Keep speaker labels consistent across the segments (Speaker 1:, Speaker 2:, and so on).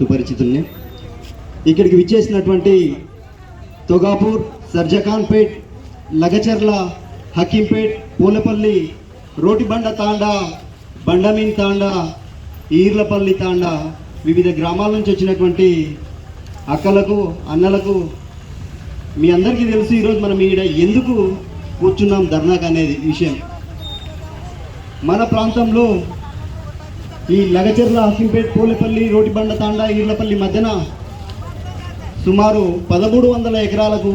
Speaker 1: సుపరిచితుల్ని. ఇక్కడికి విచ్చేసినటువంటి తొగాపూర్ సర్జకాన్పేట్ లగచర్ల హకీంపేట్ పూలపల్లి రోటిబండ తాండా బండమీన్ తాండా ఈర్లపల్లి తాండా వివిధ గ్రామాల నుంచి వచ్చినటువంటి అక్కలకు అన్నలకు మీ అందరికీ తెలుసు ఈరోజు మనం ఈడ ఎందుకు కూర్చున్నాం ధర్నాకు అనేది విషయం. మన ప్రాంతంలో ఈ లగచెర్ల హసింపేట్ పూలపల్లి రోటిబండ తాండా ఈర్లపల్లి మధ్యన సుమారు పదమూడు వందల ఎకరాలకు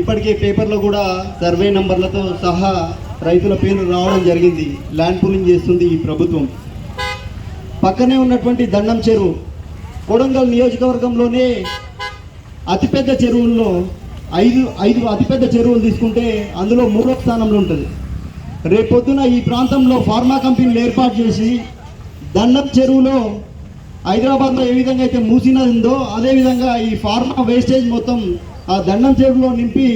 Speaker 1: ఇప్పటికే పేపర్లో కూడా సర్వే నంబర్లతో సహా రైతుల పేర్లు రావడం జరిగింది. ల్యాండ్ పూలింగ్ చేస్తుంది ఈ ప్రభుత్వం. పక్కనే ఉన్నటువంటి దండం చెరువు. కొడంగల్ నియోజకవర్గంలోనే అతిపెద్ద చెరువుల్లో ఐదు ఐదు అతిపెద్ద చెరువులు తీసుకుంటే అందులో మూడో స్థానంలో ఉంటుంది. రేపొద్దున ఈ ప్రాంతంలో ఫార్మా కంపెనీలు ఏర్పాటు చేసి దండం చెరువులో హైదరాబాద్లో ఏ విధంగా అయితే మూసినది ఉందో అదేవిధంగా ఈ ఫార్మా వేస్టేజ్ మొత్తం ఆ దండం చెరువులో నింపి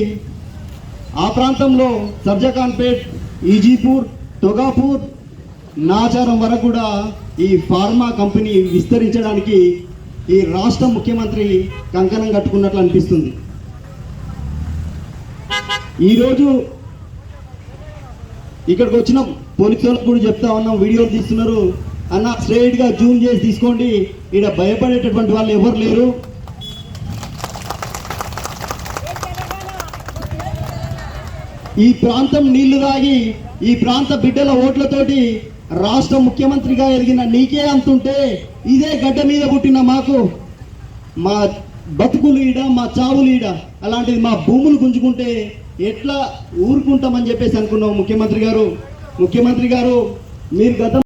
Speaker 1: ఆ ప్రాంతంలో సర్జఖాన్పేట్ ఈజీపూర్ టొగాపూర్ నాచారం వరకు కూడా ఈ ఫార్మా కంపెనీ విస్తరించడానికి ఈ రాష్ట్ర ముఖ్యమంత్రి కంకణం కట్టుకున్నట్లు అనిపిస్తుంది. ఈరోజు ఇక్కడికి వచ్చిన. పోలీసు వాళ్ళకు కూడా చెప్తా ఉన్నాం. వీడియోలు తీస్తున్నారు. అన్న స్ట్రైట్గా జూమ్ చేసి తీసుకోండి. ఇక్కడ భయపడేటటువంటి వాళ్ళు ఎవరు లేరు? ఈ ప్రాంతం నీళ్ళు తాగి ఈ ప్రాంత బిడ్డల ఓట్లతోటి రాష్ట్ర ముఖ్యమంత్రిగా ఎదిగిన నీకే అంతుంటే ఇదే గడ్డ మీద పుట్టిన మాకు మా బతుకులు ఈడ మా చావులు ఈడ అలాంటిది మా భూములు గుంజుకుంటే ఎట్లా ఊరుకుంటామని చెప్పేసి అనుకున్నాం ముఖ్యమంత్రి గారు. ముఖ్యమంత్రి గారు మీరు గత